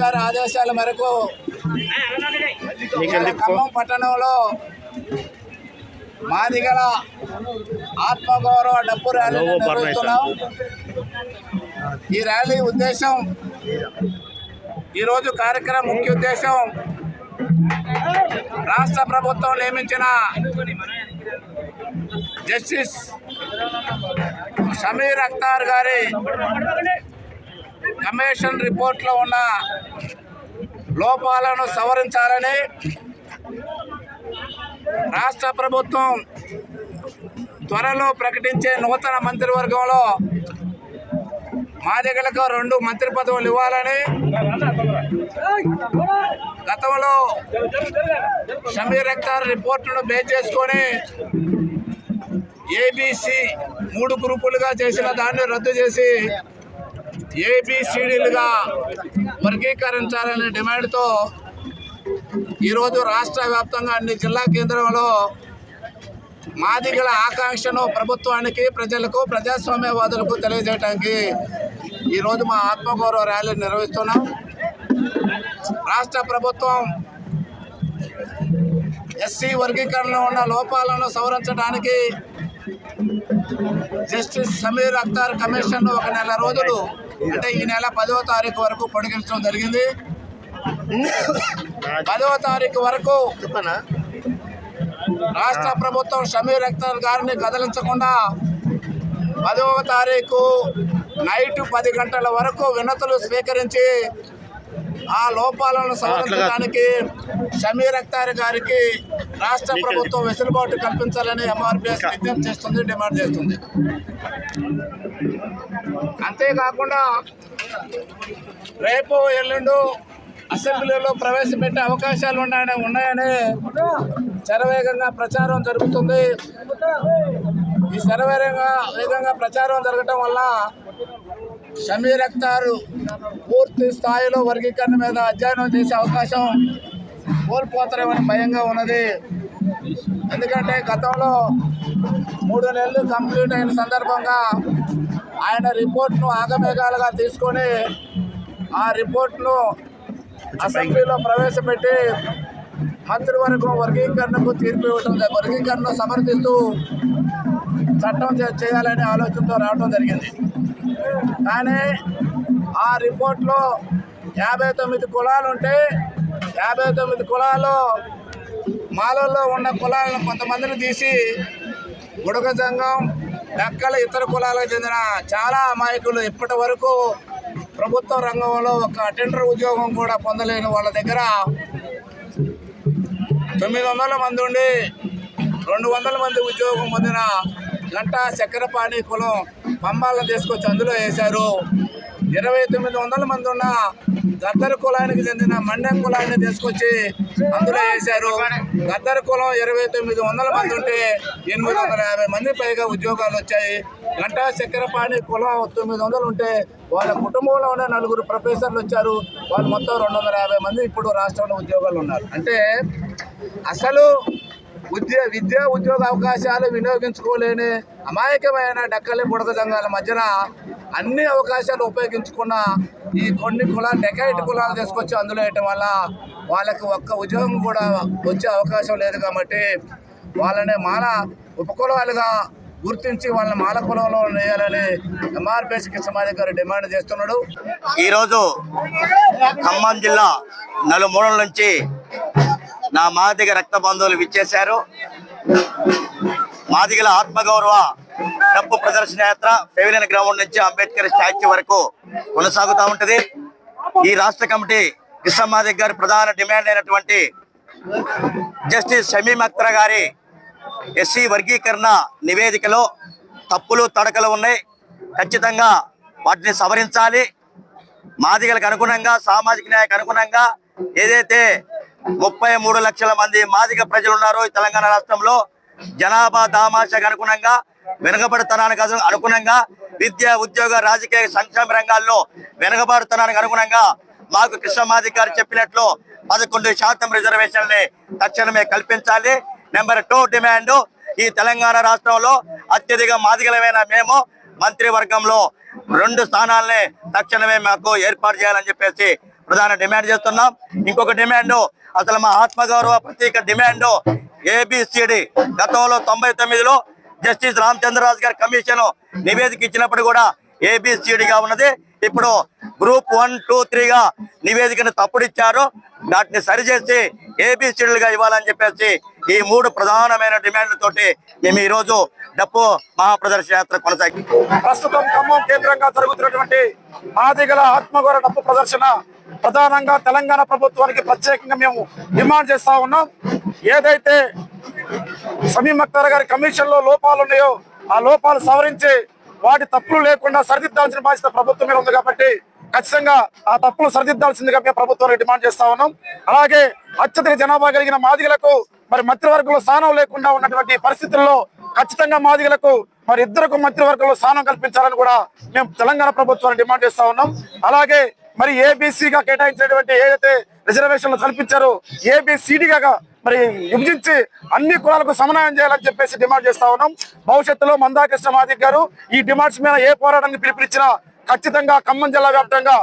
గారి ఆదేశాల మేరకు ఖమ్మం పట్టణంలో మాదిగల ఆత్మగౌరవ డప్పు ర్యాలీ నిర్వహిస్తున్నాం. ఈ ర్యాలీ ఉద్దేశం ఈరోజు కార్యక్రమం ముఖ్య ఉద్దేశం రాష్ట్ర ప్రభుత్వం నియమించిన జస్టిస్ షమీర్ అఖ్తార్ గారి కమిషన్ రిపోర్ట్లో ఉన్న లోపాలను సవరించాలని రాష్ట్ర ప్రభుత్వం త్వరలో ప్రకటించే నూతన మంత్రివర్గంలో మాదిగలకు రెండు మంత్రి పదవులు ఇవ్వాలని గతంలో షమీర్ అక్తార్ రిపోర్టును బేస్ చేసుకొని ఏబీసీ మూడు గ్రూపులుగా చేసిన దాన్ని రద్దు చేసి ఏబిసిడీలుగా వర్గీకరించాలనే డిమాండ్తో ఈరోజు రాష్ట్ర వ్యాప్తంగా అన్ని జిల్లా కేంద్రంలో మాదిగల ఆకాంక్షను ప్రభుత్వానికి ప్రజలకు ప్రజాస్వామ్యవాదులకు తెలియజేయడానికి ఈరోజు మా ఆత్మగౌరవ ర్యాలీ నిర్వహిస్తున్నాం. రాష్ట్ర ప్రభుత్వం ఎస్సీ వర్గీకరణలో ఉన్న లోపాలను సవరించడానికి జస్టిస్ సమీర్ అఖ్తార్ కమిషన్ ఒక నెల రోజులు అంటే ఈ నెల పదవ తారీఖు వరకు పొడిగించడం జరిగింది. పదవ తారీఖు వరకు రాష్ట్ర ప్రభుత్వం షమీర్ అఖ్తార్ గారిని కదిలించకుండా పదవ తారీఖు నైట్ పది గంటల వరకు వినతులు స్వీకరించి ఆ లోపాలను సవరించడానికి షమీర్ అఖ్తార్ గారికి రాష్ట్ర ప్రభుత్వం వెసులుబాటు కల్పించాలని ఎంఆర్పిఎస్ విజ్ఞప్తి చేస్తుంది డిమాండ్ చేస్తుంది. అంతేకాకుండా రేపు ఎల్లుండు అసెంబ్లీలో ప్రవేశపెట్టే అవకాశాలు ఉన్నాయని ఉన్నాయని శరవేగంగా ప్రచారం జరుగుతుంది. ఈ శరవేగంగా వేగంగా ప్రచారం జరగటం వల్ల షమీర్ అఖ్తార్ పూర్తి స్థాయిలో వర్గీకరణ మీద అధ్యయనం చేసే అవకాశం కోల్పోతారేమని భయంగా ఉన్నది. ఎందుకంటే గతంలో మూడు నెలలు కంప్లీట్ అయిన సందర్భంగా ఆయన రిపోర్ట్ను ఆగమేఘాలుగా తీసుకొని ఆ రిపోర్ట్ను అసెంబ్లీలో ప్రవేశపెట్టి మంత్రివర్గం వర్గీకరణకు తీర్పు ఇవ్వడం వర్గీకరణను సమర్థిస్తూ చట్టం చేయాలనే ఆలోచనతో రావడం జరిగింది. కానీ ఆ రిపోర్ట్లో యాభై తొమ్మిది కులాలు ఉంటే యాభై తొమ్మిది కులాలు మాలల్లో ఉన్న కులాలను కొంతమందిని తీసి బుడగ సంఘం లెక్కల ఇతర కులాలకు చెందిన చాలా అమాయకులు ఇప్పటి వరకు ప్రభుత్వ రంగంలో ఒక అటెండర్ ఉద్యోగం కూడా పొందలేని వాళ్ళ దగ్గర తొమ్మిది వందల మంది ఉండి రెండు వందల మంది ఉద్యోగం పొందిన గంటా చక్కెరపాణి కులం పంబాలను తీసుకొచ్చి అందులో వేశారు. ఇరవై తొమ్మిది వందల మంది ఉన్న గద్దర్ కులానికి చెందిన మండ్యం కులాన్ని తీసుకొచ్చి అందులో వేశారు. గద్దర్ కులం ఇరవై తొమ్మిది వందల మంది ఉంటే ఎనిమిది వందల యాభై మంది పైగా ఉద్యోగాలు వచ్చాయి. గంటా చక్కెరపాణి కులం తొమ్మిది వందలు ఉంటే వాళ్ళ కుటుంబంలోనే నలుగురు ప్రొఫెసర్లు వచ్చారు. వాళ్ళు మొత్తం రెండు వందల యాభై మంది ఇప్పుడు రాష్ట్రంలో ఉద్యోగాలు ఉన్నారు. అంటే అసలు ఉద్య విద్యా ఉద్యోగ అవకాశాలు వినియోగించుకోలేని అమాయకమైన డక్కలి బుడగ సంఘాల మధ్యన అన్ని అవకాశాలు ఉపయోగించుకున్న ఈ కొన్ని కులాలు డెకైట్ కులాలు తీసుకొచ్చి అందులో వేయటం వల్ల వాళ్ళకి ఒక్క ఉద్యోగం కూడా వచ్చే అవకాశం లేదు కాబట్టి వాళ్ళని మాల ఉపకులాలుగా గుర్తించి వాళ్ళని మాల కులంలో వేయాలని ఎంఆర్పిఎస్ కృష్ణమాది గారు డిమాండ్ చేస్తున్నాడు. ఈరోజు ఖమ్మం జిల్లా నలుమూలల నుంచి నా మాదిగ రక్త బంధువులు విచ్చేశారు. మాదిగల ఆత్మగౌరవ డప్పు ప్రదర్శన యాత్ర పెవిలియన్ గ్రౌండ్ నుంచి అంబేద్కర్ స్టాచ్యూ వరకు కొనసాగుతూ ఉంటది. ఈ రాష్ట్ర కమిటీ కృష్ణమాదిగ్ గారి ప్రధాన డిమాండ్ అయినటువంటి జస్టిస్ షమీం అఖ్తర్ గారి ఎస్సీ వర్గీకరణ నివేదికలో తప్పులు తడకలు ఉన్నాయి. ఖచ్చితంగా వాటిని సవరించాలి. మాదిగలకు అనుగుణంగా సామాజిక న్యాయకు అనుగుణంగా ఏదైతే ముప్పై మూడు లక్షల మంది మాదిగ ప్రజలు ఉన్నారు ఈ తెలంగాణ రాష్ట్రంలో. జనాభా దామాషకు అనుగుణంగా వెనుకబడితనానికి అనుగుణంగా విద్య ఉద్యోగ రాజకీయ సంక్షేమ రంగాల్లో వెనుకబడుతనానికి అనుగుణంగా మాకు కృష్ణమాది గారు చెప్పినట్లు పదకొండు శాతం రిజర్వేషన్ని తక్షణమే కల్పించాలి. నెంబర్ టూ డిమాండ్ ఈ తెలంగాణ రాష్ట్రంలో అత్యధిక మాదిగలమైన మేము మంత్రివర్గంలో రెండు స్థానాల్ని తక్షణమే మాకు ఏర్పాటు చేయాలని చెప్పేసి ప్రధాన డిమాండ్ చేస్తున్నాం. ఇంకొక డిమాండ్ అసలు మా ఆత్మగౌరవ ప్రత్యేక డిమాండ్ ఏబిసిడి గతంలో తొంభై తొమ్మిదిలో జస్టిస్ రామచంద్రరాజు గారి కమిషన్ నివేదిక ఇచ్చినప్పుడు కూడా ఏబిసిడిగా ఉన్నది. ఇప్పుడు గ్రూప్ వన్ టూ త్రీగా నివేదికను తప్పుడిచ్చారు. వాటిని సరిచేసి ఏబిసిడీలుగా ఇవ్వాలని చెప్పేసి ఈ మూడు ప్రధానమైన డిమాండ్లతోటి మేము ఈ రోజు డప్పు మహాప్రదర్శన యాత్ర కొనసాగి ప్రస్తుతం ఖమ్మం కేంద్రంగా జరుగుతున్నటువంటి ఆదిగల ఆత్మగౌర డప్పు ప్రదర్శన ప్రధానంగా తెలంగాణ ప్రభుత్వానికి ప్రత్యేకంగా మేము డిమాండ్ చేస్తా ఉన్నాం. ఏదైతే సమీం అక్తార్ గారి కమిషన్లో లోపాలు ఉన్నాయో ఆ లోపాలు సవరించి వాటి తప్పులు లేకుండా సరిదిద్దాల్సిన బాధ్యత ప్రభుత్వం మీద ఉంది కాబట్టి ఖచ్చితంగా ఆ తప్పులు సరిదిద్దాల్సిందిగా మేము ప్రభుత్వానికి డిమాండ్ చేస్తా ఉన్నాం. అలాగే అత్యధిక జనాభా కలిగిన మాదిగలకు మరి మంత్రివర్గంలో స్థానం లేకుండా ఉన్నటువంటి పరిస్థితుల్లో ఖచ్చితంగా మాదిగలకు మరి ఇద్దరుకు మంత్రివర్గంలో స్థానం కల్పించాలని కూడా మేము తెలంగాణ ప్రభుత్వాన్ని డిమాండ్ చేస్తా ఉన్నాం. అలాగే మరి ఏబిసిగా కేటాయించినటువంటి ఏదైతే రిజర్వేషన్లు కల్పించారో ఏబిసిడిగా మరి విభజించి అన్ని కులాలకు సమన్వయం చేయాలని చెప్పేసి డిమాండ్ చేస్తా ఉన్నాం. భవిష్యత్తులో మందాకృష్ణ మాదిక్ గారు ఈ డిమాండ్స్ మీద ఏ పోరాటానికి పిలుపునిచ్చినా ఖచ్చితంగా ఖమ్మం జిల్లా వ్యాప్తంగా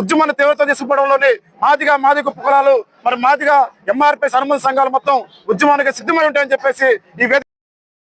ఉద్యమాన్ని తీవ్రత తీసుకుపోవడంలోని మాదిగా మాదిగ కులాలు మరి మాదిగా ఎంఆర్పీ సన్మతి సంఘాలు మొత్తం ఉద్యమానికి సిద్ధమై ఉంటాయని చెప్పేసి ఈ